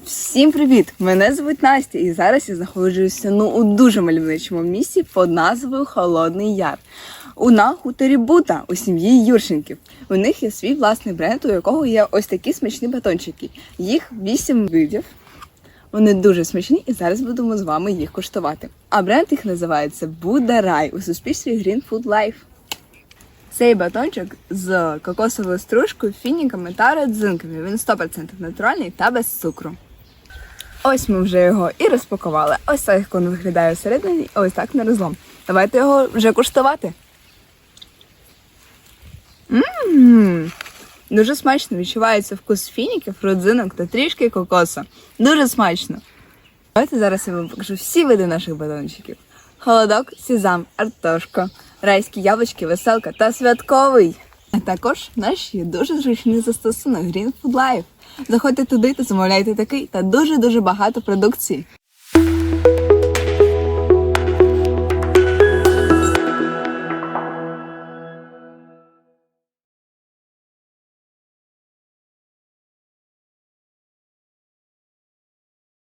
Всім привіт! Мене звуть Настя, і зараз я знаходжуся ну у дуже мальовничому місці під назвою Холодний Яр. У на хуторі Бута у сім'ї Юрченків. У них є свій власний бренд, у якого є ось такі смачні батончики. Їх вісім видів. Вони дуже смачні, і зараз будемо з вами їх куштувати. А бренд їх називається Буда Рай у суспільстві Green Food Life. Цей батончик з кокосовою стружкою, фініками та родзинками. Він 100% натуральний та без цукру. Ось ми вже його і розпакували. Ось так як він виглядає всередині, ось так на розлом. Давайте його вже куштувати. Мм, Дуже смачно відчувається вкус фініків, родзинок та трішки кокоса. Дуже смачно. Давайте зараз я вам покажу всі види наших батончиків: холодок, сізам, артошко, райські яблучки, веселка та святковий. А також наш є дуже зручний застосунок Green Food Life. Заходьте туди та замовляйте такий та дуже дуже багато продукції.